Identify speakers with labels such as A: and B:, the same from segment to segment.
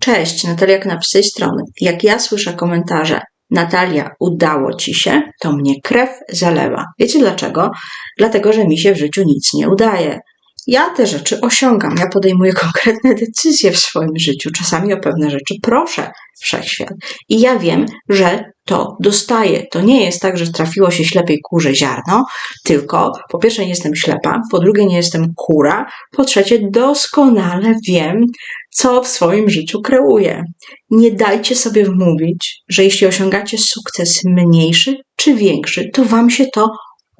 A: Cześć, Natalia Knap z tej strony. Jak ja słyszę komentarze Natalia, udało ci się, to mnie krew zalewa. Wiecie dlaczego? Dlatego, że mi się w życiu nic nie udaje. Ja te rzeczy osiągam, ja podejmuję konkretne decyzje w swoim życiu. Czasami o pewne rzeczy proszę wszechświat. I ja wiem, że to dostaję. To nie jest tak, że trafiło się ślepej kurze ziarno, tylko po pierwsze nie jestem ślepa, po drugie nie jestem kura, po trzecie doskonale wiem, co w swoim życiu kreuję. Nie dajcie sobie wmówić, że jeśli osiągacie sukces mniejszy czy większy, to wam się to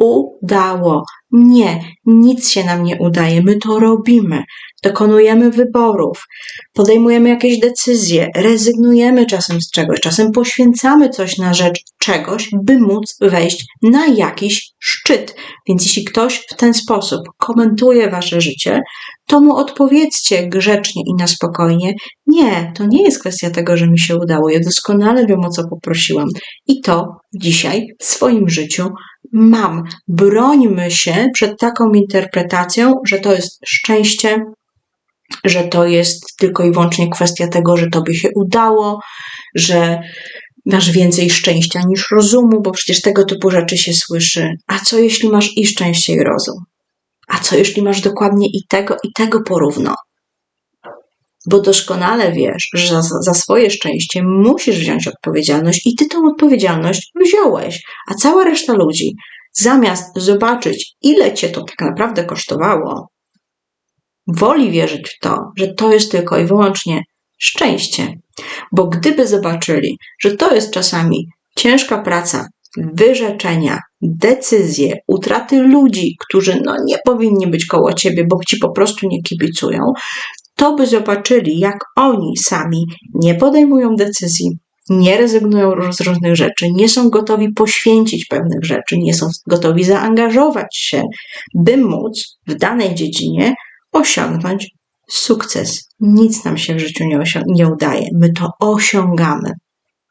A: udało. Nie, nic się nam nie udaje. My to robimy. Dokonujemy wyborów, podejmujemy jakieś decyzje, rezygnujemy czasem z czegoś, czasem poświęcamy coś na rzecz czegoś, by móc wejść na jakiś szczyt. Więc jeśli ktoś w ten sposób komentuje wasze życie, to mu odpowiedzcie grzecznie i na spokojnie: Nie, to nie jest kwestia tego, że mi się udało. Ja doskonale wiem, o co poprosiłam. I to dzisiaj w swoim życiu mam. Brońmy się przed taką interpretacją, że to jest szczęście, że to jest tylko i wyłącznie kwestia tego, że tobie się udało, że masz więcej szczęścia niż rozumu, bo przecież tego typu rzeczy się słyszy. A co jeśli masz i szczęście, i rozum? A co jeśli masz dokładnie i tego, i tego porówno? Bo doskonale wiesz, że za, za swoje szczęście musisz wziąć odpowiedzialność i ty tą odpowiedzialność wziąłeś, a cała reszta ludzi, zamiast zobaczyć, ile cię to tak naprawdę kosztowało, woli wierzyć w to, że to jest tylko i wyłącznie szczęście. Bo gdyby zobaczyli, że to jest czasami ciężka praca, wyrzeczenia, decyzje, utraty ludzi, którzy no, nie powinni być koło ciebie, bo ci po prostu nie kibicują, to by zobaczyli, jak oni sami nie podejmują decyzji, nie rezygnują z różnych rzeczy, nie są gotowi poświęcić pewnych rzeczy, nie są gotowi zaangażować się, by móc w danej dziedzinie osiągnąć sukces. Nic nam się w życiu nie, nie udaje. My to osiągamy.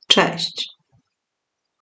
A: Cześć.